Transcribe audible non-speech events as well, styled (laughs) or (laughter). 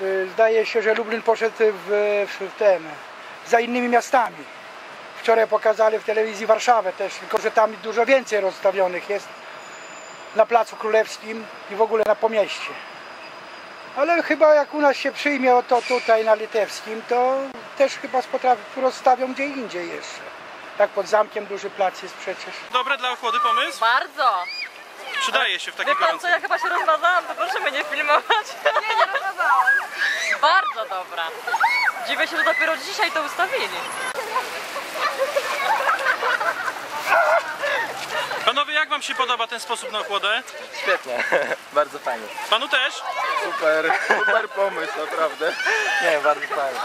y, zdaje się, że Lublin poszedł w, w ten, za innymi miastami. Wczoraj pokazali w telewizji Warszawę też, tylko że tam dużo więcej rozstawionych jest na Placu Królewskim i w ogóle na Pomieście. Ale chyba jak u nas się przyjmie to tutaj na Litewskim, to też chyba potrafi, rozstawią gdzie indziej jeszcze. Tak pod zamkiem duży plac jest przecież. Dobre dla ochłody pomysł? Bardzo! Przydaje się w Wie takiej pan co, gorącej. ja chyba się rozmazałam, to proszę mnie nie filmować. (laughs) Bardzo dobra. Dziwię się, że dopiero dzisiaj to ustawili. Panowie, jak wam się podoba ten sposób na ochłodę? Świetnie, (laughs) bardzo fajnie. Panu też? Super, super pomysł, naprawdę. Nie, bardzo fajnie.